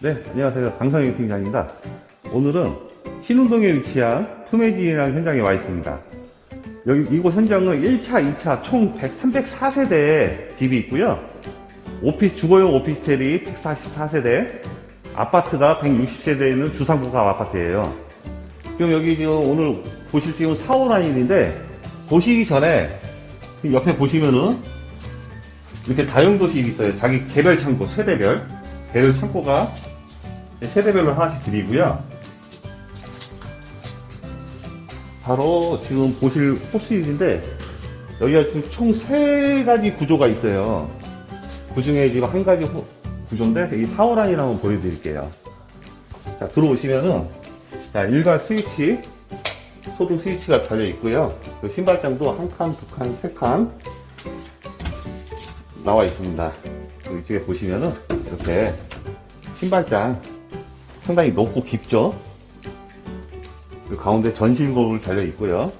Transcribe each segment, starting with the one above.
네, 안녕하세요. 방송영 팀장입니다. 오늘은 신운동에 위치한 투메디라는 현장에 와 있습니다. 여기 이곳 현장은 1차, 2차 총 100, 304세대의 집이 있고요. 오피스 주거용 오피스텔이 144세대, 아파트가 160세대에 있는 주상복합 아파트예요. 지금 여기 지금 오늘 보실 지금 4월 한일인데 보시기 전에 옆에 보시면은 이렇게 다용도실이 있어요. 자기 개별 창고 세대별 개별 창고가 세대별로 하나씩 드리고요. 바로 지금 보실 호수일인데 여기가 지금 총 세 가지 구조가 있어요. 그 중에 지금 한 가지 호- 구조인데 이 사월안이라 한번 보여드릴게요. 자, 들어오시면은 자, 일괄 스위치 소등 스위치가 달려 있고요. 그 신발장도 한 칸, 두 칸, 세 칸 나와 있습니다. 그 이쪽에 보시면은 이렇게 신발장 상당히 높고 깊죠. 그 가운데 전실곡을 달려 있고요.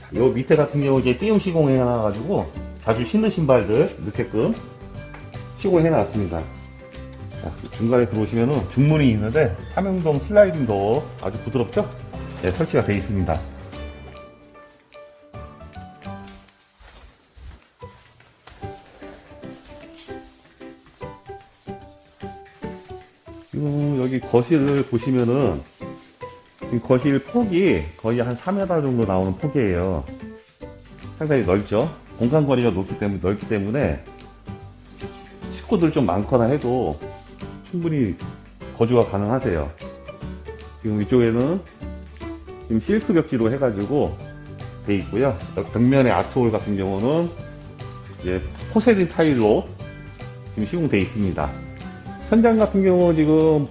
자, 요 밑에 같은 경우 이제 띄움 시공해 놔가지고 자주 신는 신발들 넣게끔 시공해 놨습니다. 자, 중간에 들어오시면은 중문이 있는데 삼용동 슬라이딩 도 아주 부드럽죠? 네, 설치가 되어 있습니다. 지금 여기 거실을 보시면은 이 거실 폭이 거의 한 3m 정도 나오는 폭이에요. 상당히 넓죠? 공간 거리가 높기 때문에 넓기 때문에 식구들 좀 많거나 해도 충분히 거주가 가능하세요. 지금 이쪽에는 지금 실크 벽지로 해가지고 돼 있고요. 벽면의 아트홀 같은 경우는 이제 포세린 타일로 지금 시공돼 있습니다. 현장 같은 경우 지금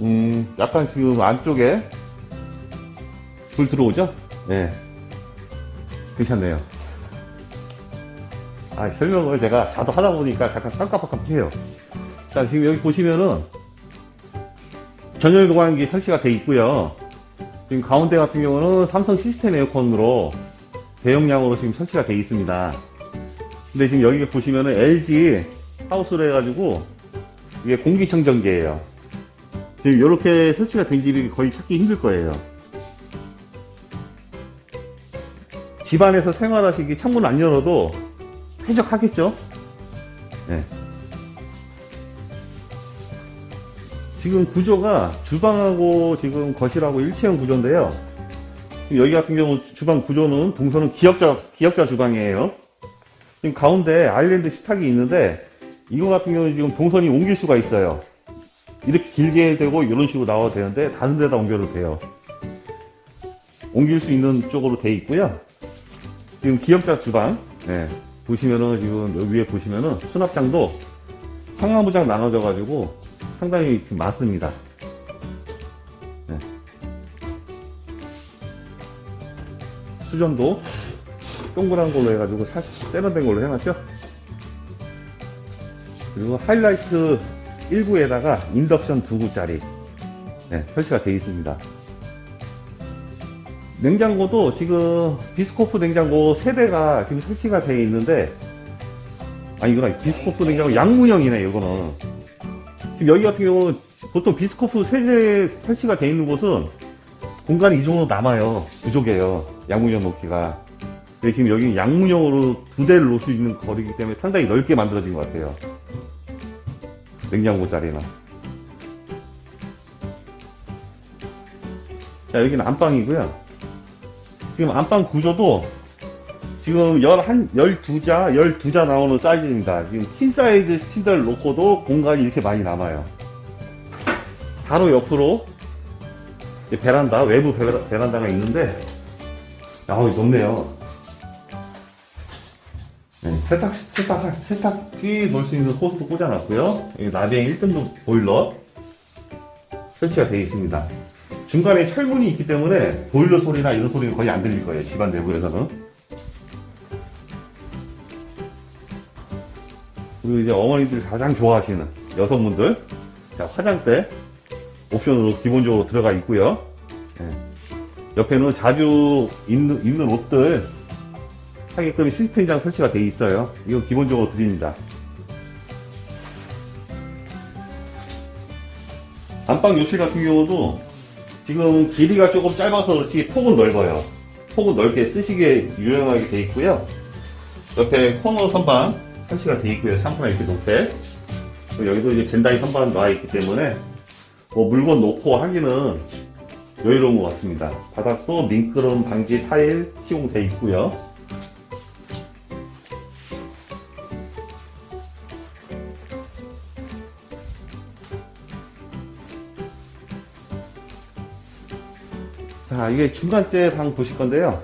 음 약간 지금 안쪽에 불 들어오죠? 네. 괜찮네요. 아, 설명을 제가 자도 하다 보니까 잠깐 깜깜깜깜해요. 자, 지금 여기 보시면은 전열 도관기 설치가 돼 있고요. 지금 가운데 같은 경우는 삼성 시스템 에어컨으로 대용량으로 지금 설치가 돼 있습니다. 근데 지금 여기 보시면은 LG 하우스로 해가지고 이게 공기청정기예요. 지금 이렇게 설치가 된 집이 거의 찾기 힘들 거예요. 집안에서 생활하시기 창문 안 열어도 쾌적하겠죠? 네. 지금 구조가 주방하고 지금 거실하고 일체형 구조인데요. 여기 같은 경우 주방 구조는 동선은 기역자, 기역자 주방이에요. 지금 가운데 아일랜드 식탁이 있는데 이거 같은 경우는 지금 동선이 옮길 수가 있어요. 이렇게 길게 되고 이런 식으로 나와도 되는데 다른 데다 옮겨도 돼요. 옮길 수 있는 쪽으로 돼 있고요. 지금 기역자 주방, 네. 보시면은 지금 여기 위에 보시면은 수납장도 상하부장 나눠져 가지고 상당히 지금 많습니다. 네. 수전도 동그란 걸로 해가지고 살짝 세련된 걸로 해놨죠. 그리고 하이라이트 1구에다가 인덕션 2구짜리 네, 설치가 되어 있습니다. 냉장고도 지금 비스코프 냉장고 세대가 지금 설치가 되어 있는데 아 이거는 비스코프 냉장고 양문형이네 이거는. 지금 여기 같은 경우는 보통 비스코프 세대 설치가 되어 있는 곳은 공간이 이 정도 남아요. 부족해요. 양문형 놓기가. 근데 지금 여기 양문형으로 두 대를 놓을 수 있는 거리이기 때문에 상당히 넓게 만들어진 것 같아요 냉장고 자리는 자 여기는 안방이고요 지금 안방 구조도 지금 11, 12자, 12자 나오는 사이즈입니다. 지금 퀸 사이즈 침대를 놓고도 공간이 이렇게 많이 남아요. 바로 옆으로 베란다, 외부 베란다가 있는데, 아우, 높네요. 네, 세탁, 세탁, 세탁기 놓을 수 있는 호스도 꽂아놨고요. 나비행 1등급 보일러 설치가 되어 있습니다. 중간에 철문이 있기 때문에 보일러 소리나 이런 소리는 거의 안 들릴 거예요. 집안 내부에서는. 그리고 이제 어머니들이 가장 좋아하시는 여성분들. 자, 화장대 옵션으로 기본적으로 들어가 있고요. 예. 옆에는 자주 입는, 입는 옷들 하게끔 시스템장 설치가 되어 있어요. 이거 기본적으로 드립니다. 안방 욕실 같은 경우도 지금 길이가 조금 짧아서 그렇지 폭은 넓어요. 폭은 넓게 쓰시기에 유용하게 돼 있고요. 옆에 코너 선반 설치가 돼 있고요. 샴푸나 이렇게 높게. 여기도 이제 젠다이 선반 나와 있기 때문에 뭐 물건 놓고 하기는 여유로운 것 같습니다. 바닥도 민크럼 방지 타일 시공돼 있고요. 자, 이게 중간째 방 보실 건데요.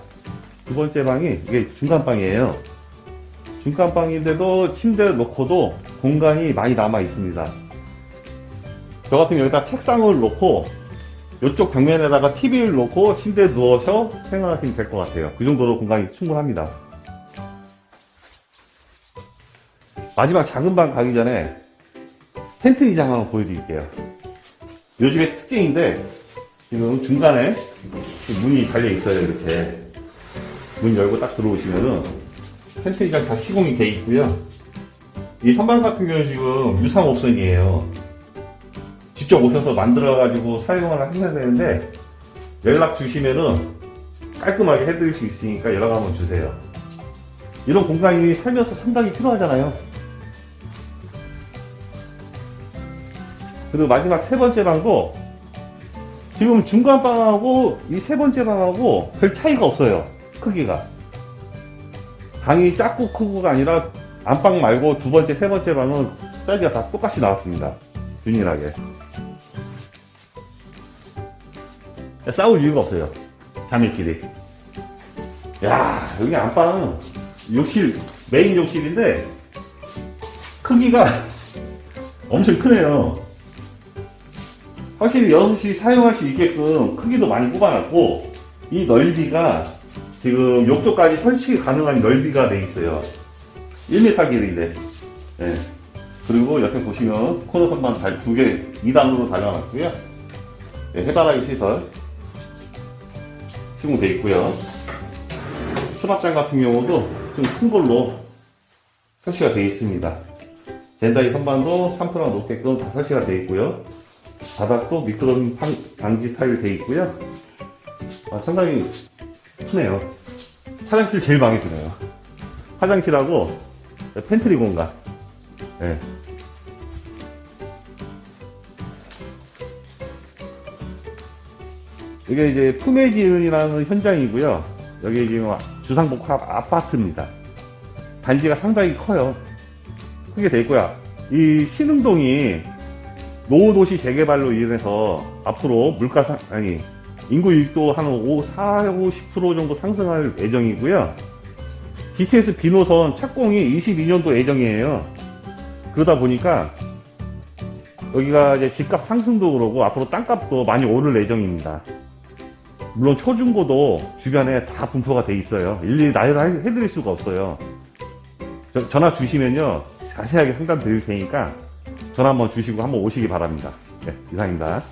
두 번째 방이 이게 중간방이에요. 중간방인데도 침대를 놓고도 공간이 많이 남아 있습니다. 저 같은 경우 여기다 책상을 놓고 이쪽 벽면에다가 TV를 놓고 침대에 누워서 생활하시면 될 것 같아요. 그 정도로 공간이 충분합니다. 마지막 작은 방 가기 전에 텐트 이장 한번 보여드릴게요. 요즘에 특징인데 지금 중간에 문이 달려 있어요 이렇게 문 열고 딱 들어오시면은 이장 다 시공이 돼 있고요. 이 선반 같은 경우는 지금 유상 옵션이에요. 직접 오셔서 만들어 가지고 사용을 하셔야 되는데 연락 주시면은 깔끔하게 해드릴 수 있으니까 연락 한번 주세요. 이런 공간이 살면서 상당히 필요하잖아요. 그리고 마지막 세 번째 방도 지금 중간 방하고 이 세 번째 방하고 별 차이가 없어요. 크기가. 방이 작고 크고가 아니라 안방 말고 두 번째, 세 번째 방은 사이즈가 다 똑같이 나왔습니다. 균일하게. 싸울 이유가 없어요. 자매끼리. 야, 여기 안방은 욕실, 메인 욕실인데, 크기가 엄청 크네요. 확실히 여럿이 사용할 수 있게끔 크기도 많이 뽑아놨고, 이 넓이가 지금 욕조까지 설치 가능한 넓이가 돼 있어요. 1m 길이인데. 예. 그리고 옆에 보시면 코너 선반 달, 두 개, 2단으로 달려놨고요. 예, 해바라기 시설 시공돼 있고요. 수납장 같은 경우도 좀 큰 걸로 설치가 되어 있습니다. 젠다이 선반도 샴푸랑 놓게끔 다 설치가 되어 있고요. 바닥도 미끄럼 방- 방지 타일 되어 있고요. 아, 상당히 크네요. 화장실 제일 마음에 드네요. 화장실하고 팬트리 공간. 예. 이게 이제 품해지은이라는 현장이고요. 여기 지금 주상복합 아파트입니다. 단지가 상당히 커요. 크게 돼 있고요. 이 신흥동이 노후도시 재개발로 인해서 앞으로 물가 상, 아니, 인구 유입도 한 5, 4, 50% 정도 상승할 예정이고요. GTS 비노선 착공이 22년도 예정이에요. 그러다 보니까 여기가 이제 집값 상승도 그러고 앞으로 땅값도 많이 오를 예정입니다. 물론 초중고도 주변에 다 분포가 돼 있어요. 일일이 나열을 해드릴 수가 없어요. 저- 전화 주시면요 자세하게 상담 드릴 테니까 전화 한번 주시고 한번 오시기 바랍니다. 네, 이상입니다.